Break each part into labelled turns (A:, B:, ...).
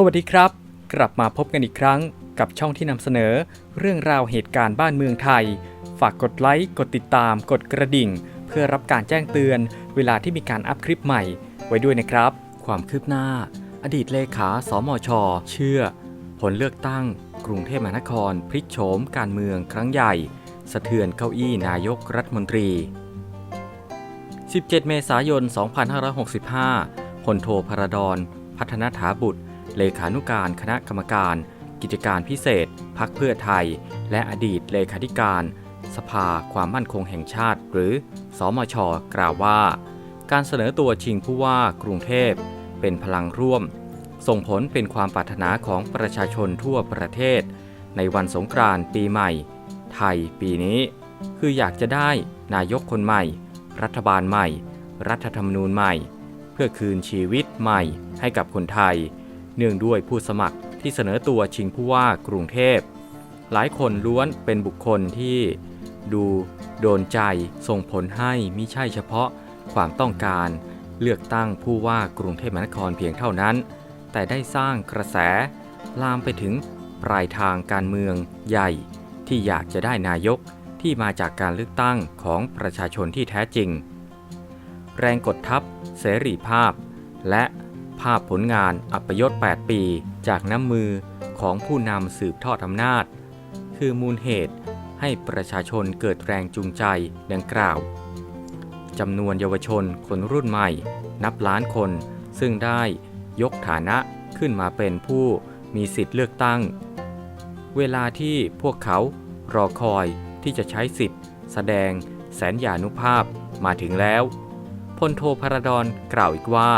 A: สวัสดีครับ กลับมาพบกันอีกครั้งกับช่องที่นำเสนอ เรื่องราวเหตุการณ์บ้านเมืองไทย ฝากกดไลค์กดติดตาม กดกระดิ่ง เพื่อรับการแจ้งเตือน เวลาที่มีการอัพคลิปใหม่ ไว้ด้วยนะครับ ความคืบหน้า อดีตเลขาสมช เชื่อ ผลเลือกตั้ง กรุงเทพมหานคร พลิกโฉมการเมืองครั้งใหญ่ สะเทือนเก้าอี้นายกรัฐมนตรี 17 เมษายน 2565พลโทพระดอนพัฒนถาบุตร เลขานุการคณะกรรมการ กิจการพิเศษ พักเพื่อไทย และอดีตเลขาธิการ สภาความมั่นคงแห่งชาติ หรือ สมช กล่าวว่า การเสนอตัวชิงผู้ว่ากรุงเทพ เป็นพลังร่วม ส่งผลเป็นความปรารถนาของประชาชนทั่วประเทศ ในวันสงกรานต์ปีใหม่ ไทยปีนี้ คืออยากจะได้นายกคนใหม่ รัฐบาลใหม่ รัฐธรรมนูญใหม่ เพื่อคืนชีวิตใหม่ให้กับคนไทย เนื่องด้วยผู้สมัครที่เสนอตัวชิงผู้ว่ากรุงเทพ หลายคนล้วนเป็นบุคคลที่ดูโดนใจส่งผลให้มิใช่เฉพาะความต้องการเลือกตั้งผู้ว่ากรุงเทพมหานครเพียงเท่านั้น แต่ได้สร้างกระแส ลามไปถึงปลายทางการเมืองใหญ่ ที่อยากจะได้นายกที่มาจากการเลือกตั้งของประชาชนที่แท้จริง แรงกดทับ เสรีภาพ และ ภาพผลงานอัปยศ 8 ปี จากน้ำมือของผู้นำสืบทอดอำนาจ คือมูลเหตุให้ประชาชนเกิดแรงจูงใจดังกล่าวจำนวนเยาวชนคนรุ่นใหม่ นับล้านคน ซึ่งได้ยกฐานะขึ้นมาเป็นผู้มีสิทธิ์เลือกตั้ง เวลาที่พวกเขารอคอยที่จะใช้สิทธิ์แสดงแสนยานุภาพมาถึงแล้วพลโทพระดอนกล่าวอีกว่า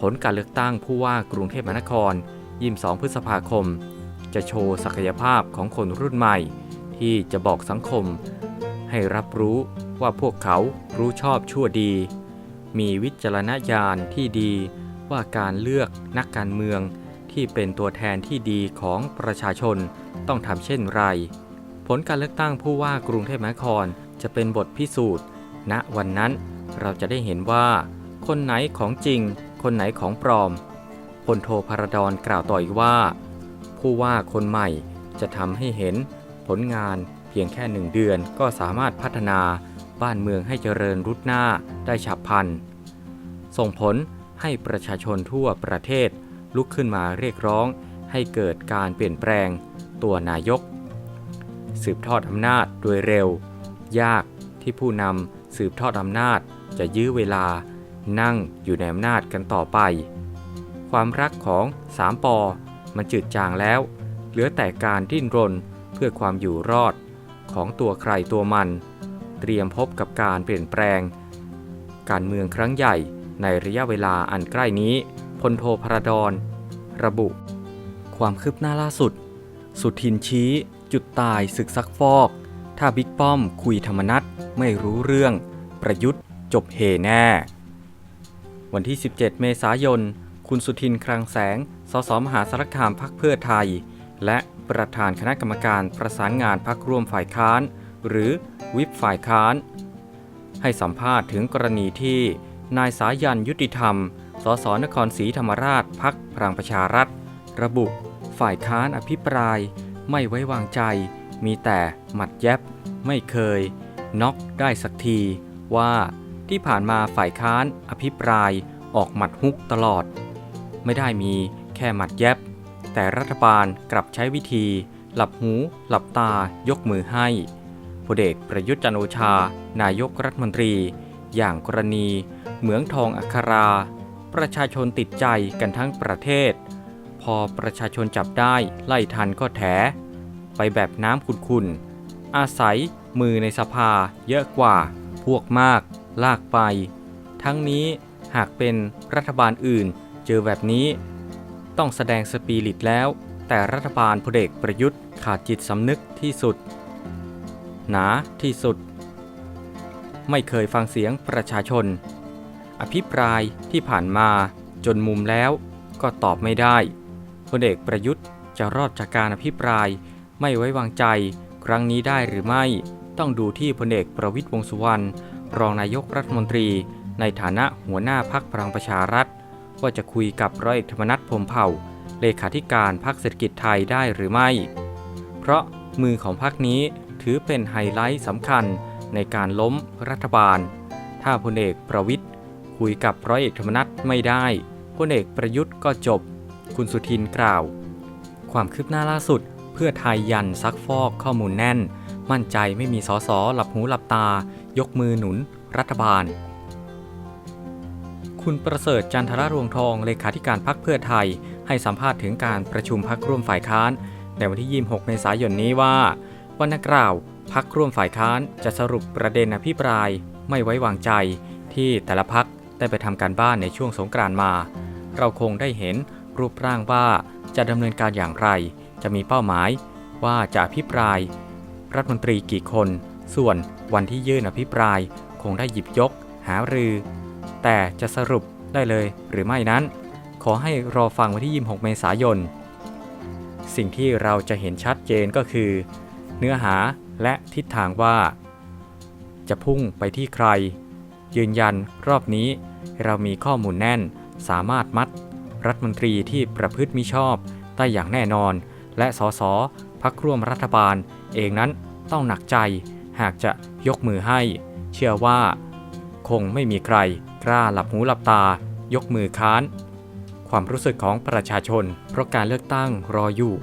A: ผลการเลือกตั้งผู้ว่ากรุงเทพมหานครยิม2พฤษภาคม จะโชว์ศักยภาพของคนรุ่นใหม่ ที่จะบอกสังคม ให้รับรู้ว่าพวกเขารู้ชอบชั่วดี มีวิจารณญาณที่ดีว่าการเลือกนักการเมืองที่เป็นตัวแทนที่ดีของประชาชนต้องทำเช่นไร ผลการเลือกตั้งผู้ว่ากรุงเทพมหานครจะเป็นบทพิสูจน์ ณวันนั้นเราจะได้เห็นว่า คนไหนของจริง คนไหนของปลอมพลโทพระดอนกล่าวต่ออีกว่า ผู้ว่าคนใหม่จะทำให้เห็นผลงานเพียงแค่หนึ่งเดือนก็สามารถพัฒนาบ้านเมืองให้เจริญรุดหน้าได้ฉับพลัน ส่งผลให้ประชาชนทั่วประเทศลุกขึ้นมาเรียกร้องให้เกิดการเปลี่ยนแปลงตัวนายก สืบทอดอำนาจโดยเร็ว ยากที่ผู้นำสืบทอดอำนาจจะยื้อเวลา นั่งอยู่ในอำนาจกันต่อไป ความรักของสามปอมันจืดจางแล้ว เหลือแต่การดิ้นรนเพื่อความอยู่รอดของตัวใครตัวมัน เตรียมพบกับการเปลี่ยนแปลง การเมืองครั้งใหญ่ในระยะเวลาอันใกล้นี้พลโทพระดอนระบุ ความคืบหน้าล่าสุด สุทินชี้ จุดตายศึกซักฟอก ถ้าบิ๊กป้อมคุยธรรมนัตไม่รู้เรื่อง ประยุทธ์จบเฮแน่ วันที่ 17 เมษายน คุณสุทินคลังแสง สสมหาสารคามพักเพื่อไทย และประธานคณะกรรมการประสานงานพักร่วมฝ่ายค้าน หรือวิปฝ่ายค้าน ให้สัมภาษณ์ถึงกรณีที่นายสายันยุติธรรม สสนครศรีธรรมราชพักพลังประชารัฐ ระบุ ฝ่ายค้านอภิปราย ไม่ไว้วางใจ มีแต่หมัดแยบ ไม่เคย น็อกได้สักทีว่า ที่ผ่านมาฝ่ายค้านอภิปรายออกหมัดฮุกตลอด ไม่ได้มีแค่หมัดแยบ แต่รัฐบาลกลับใช้วิธี หลับหู หลับตายกมือให้พลเอกประยุทธ์จันโอชา นายกรัฐมนตรี อย่างกรณี เหมืองทองอัครา ประชาชนติดใจกันทั้งประเทศ พอประชาชนจับได้ไล่ทันก็แถ ไปแบบน้ำขุ่นๆอาศัยมือในสภาเยอะกว่าพวกมาก ลากไป ทั้งนี้หากเป็นรัฐบาลอื่นเจอแบบนี้ ต้องแสดงสปีริตแล้ว แต่รัฐบาลพลเอกประยุทธ์ขาดจิตสำนึกที่สุด หนาที่สุด ไม่เคยฟังเสียงประชาชน อภิปรายที่ผ่านมาจนมุมแล้วก็ตอบไม่ได้พลเอกประยุทธ์จะรอดจากการอภิปรายไม่ไว้วางใจครั้งนี้ได้หรือไม่ต้องดูที่พลเอกประวิตยวงษ์สุวรรณ รองนายกรัฐมนตรี ในฐานะหัวหน้าพักพลังประชารัฐ ว่าจะคุยกับร้อยเอกธรรมนัฐพรมเผ่า เลขาธิการพรรคเศรษฐกิจไทยได้หรือไม่ เพราะมือของพรรคนี้ถือเป็นไฮไลท์สำคัญในการล้มรัฐบาล ถ้าพลเอกประวิทย์คุยกับร้อยเอกธรรมนัฐไม่ได้พลเอกประยุทธ์ก็จบ คุณสุทินกล่าว ความคืบหน้าล่าสุด เพื่อไทยยันซักฟอกข้อมูลแน่น มั่นใจไม่มีสอสอหลับหูหลับตา ยกมือหนุน รัฐบาล คุณประเสริฐจันทรรวงทองเลขาธิการพักเพื่อไทย ให้สัมภาษณ์ถึงการประชุมพักร่วมฝ่ายค้าน ในวันที่ 26 เมษายนนี้ว่า วันนักกล่าวพักร่วมฝ่ายค้านจะสรุปประเด็นอภิปราย ไม่ไว้วางใจที่แต่ละพักได้ไปทำการบ้านในช่วงสงกรานต์มา เราคงได้เห็นรูปร่างว่าจะดำเนินการอย่างไร จะมีเป้าหมายว่าจะอภิปราย รัฐมนตรีกี่คน ส่วนวันที่ยื่นอภิปรายคงได้หยิบยก หารือ แต่จะสรุปได้เลยหรือไม่นั้น ขอให้รอฟังวันที่ 26 เมษายน สิ่งที่เราจะเห็นชัดเจนก็คือ เนื้อหาและทิศทางว่า จะพุ่งไปที่ใคร ยืนยันรอบนี้เรามีข้อมูลแน่น สามารถมัด รัฐมนตรีที่ประพฤติมิชอบได้อย่างแน่นอน และสส พักร่วมรัฐบาลเองนั้นต้องหนักใจหากจะยกมือให้ เชื่อว่า คงไม่มีใครกล้าหลับหูหลับตายกมือค้าน ความรู้สึกของประชาชน เพราะการเลือกตั้งรออยู่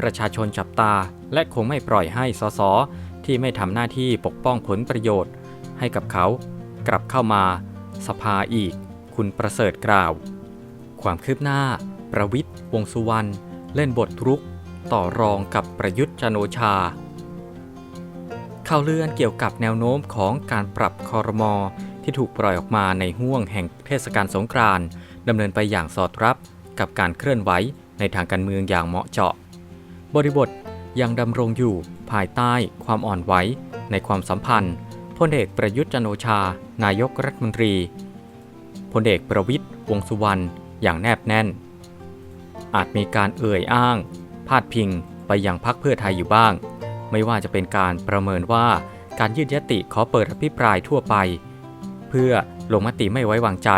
A: ประชาชนจับตาและคงไม่ปล่อยให้สสที่ไม่ทำหน้าที่ปกป้องผลประโยชน์ ให้กับเขา กลับเข้ามา สภาอีก คุณประเสริฐกล่าว ความคืบหน้า ประวิทย์วงสุวรรณเล่นบทรุก ต่อรองกับประยุทธ์จันโอชา ข่าวเลื่อนเกี่ยวกับแนวโน้มของการปรับคอรมอที่ถูกปล่อยออกมาในห่วงแห่งเทศกาลสงกรานต์ดำเนินไปอย่างสอดรับกับการเคลื่อนไหวในทางการเมืองอย่างเหมาะเจาะ บริบทยังดำรงอยู่ภายใต้ความอ่อนไหวในความสัมพันธ์พลเอกประยุทธ์จันโอชา นายกรัฐมนตรีพลเอกประวิทย์วงสุวรรณอย่างแนบแน่น อาจมีการเอ่ยอ้าง พาดพิงไปยังพักเพื่อไทยอยู่บ้าง ไม่ว่าจะเป็นการประเมินว่าการยืดยติขอเปิดอภิปรายทั่วไป เพื่อลงมติไม่ไว้วางใจ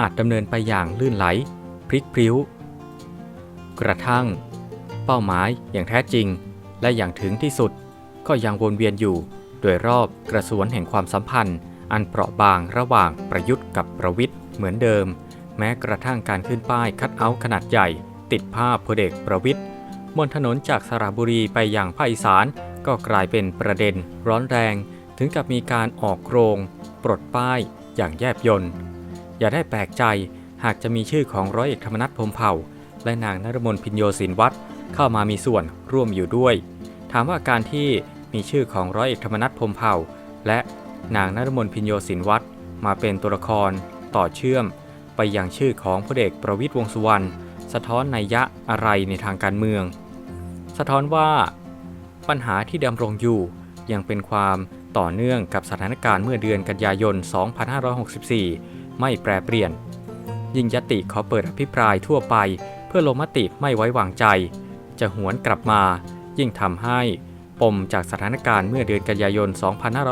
A: อาจดำเนินไปอย่างลื่นไหล พลิกพริ้ว กระทั่ง เป้าหมายอย่างแท้จริง และอย่างถึงที่สุดก็ยังวนเวียนอยู่ โดยรอบกระสวนแห่งความสัมพันธ์ อันเปราะบางระหว่างประยุทธ์กับประวิทย์เหมือนเดิม แม้กระทั่งการขึ้นป้ายคัดเอาท์ขนาดใหญ่ ติดภาพพลเอกประวิทย์ บนถนนจากสระบุรีไปยังภาคอีสาน ก็กลายเป็นประเด็น ร้อนแรง ถึงกับมีการออกโรง ปลดป้าย อย่างแยบยลอย่าได้แปลกใจหากจะมีชื่อของร้อยเอกธรรมนัฐพรมเผ่า และนางนรมนพินโยศินวัตรเข้ามามีส่วนร่วมอยู่ด้วย ถามว่าการที่มีชื่อของร้อยเอกธรรมนัฐพรมเผ่า และนางนรมนพินโยศินวัตรมาเป็นตัวละคร ต่อเชื่อม ไปยังชื่อของพลเอกประวิตยวงษ์สุวรรณสะท้อนนัยยะอะไรในทางการเมือง สะท้อนว่า ปัญหาที่ดำรงอยู่ยังเป็นความต่อเนื่องกับสถานการณ์เมื่อเดือนกันยายน 2564 ไม่แปรเปลี่ยน ยิ่งยติขอเปิดอภิปรายทั่วไป เพื่อลงมติไม่ไว้วางใจ จะหวนกลับมา ยิ่งทำให้ปมจากสถานการณ์เมื่อเดือนกันยายน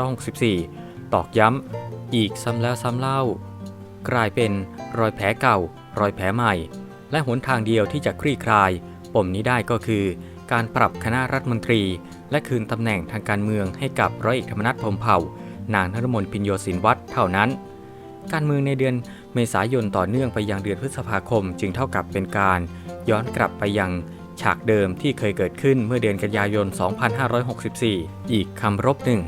A: 2564 ตอกย้ำอีกซ้ำแล้วซ้ำเล่า กลายเป็นรอยแผลเก่า รอยแผลใหม่ และหนทางเดียวที่จะคลี่คลาย ปมนี้ได้ก็คือ การปรับคณะรัฐมนตรี และคืนตำแหน่งทางการเมืองให้กับร้อยเอกธรรมนัฐพรมเผ่า นางนรมนพินโยศินวัตรเท่านั้น การเมืองในเดือนเมษายนต่อเนื่องไปยังเดือนพฤษภาคม จึงเท่ากับเป็นการ ย้อนกลับไปยังฉากเดิมที่เคยเกิดขึ้นเมื่อเดือนกันยายน 2564 อีกคำรบหนึ่ง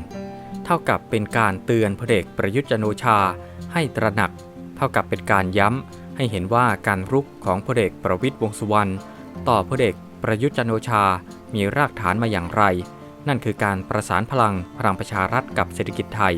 A: เท่ากับเป็นการเตือนพลเอกประยุทธ์จันโอชา ให้ตระหนัก เท่ากับเป็นการย้ำให้เห็นว่าการรุกของพลเอกประวิตยวงษ์สุวรรณต่อพลเอก ประยุทธ์จันโอชา มีรากฐานมาอย่างไร นั่นคือการประสานพลังพลังประชารัฐกับเศรษฐกิจไทย